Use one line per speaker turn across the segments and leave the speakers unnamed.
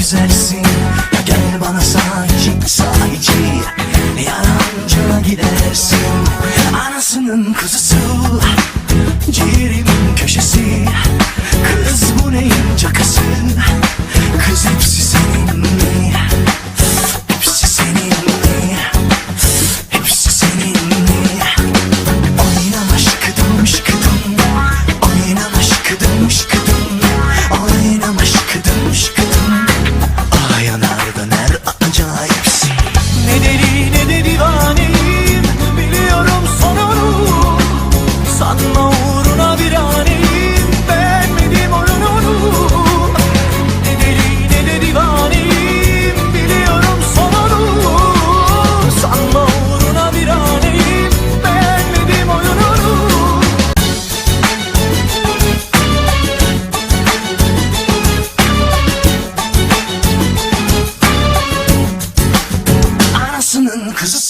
güzelsin. Gel bana sakin sahici Yalancına gidersin. Anasının kızısın Cause it's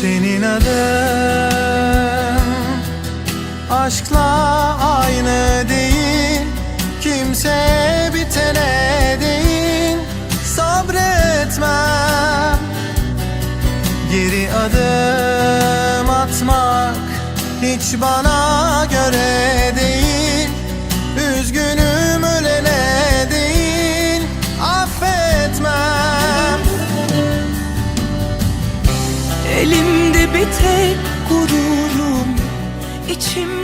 Senin adın. Aşkla aynı değil Kimse bitene değil. Sabretmem. Geri adım atmak hiç bana göre
bir tek gururum tek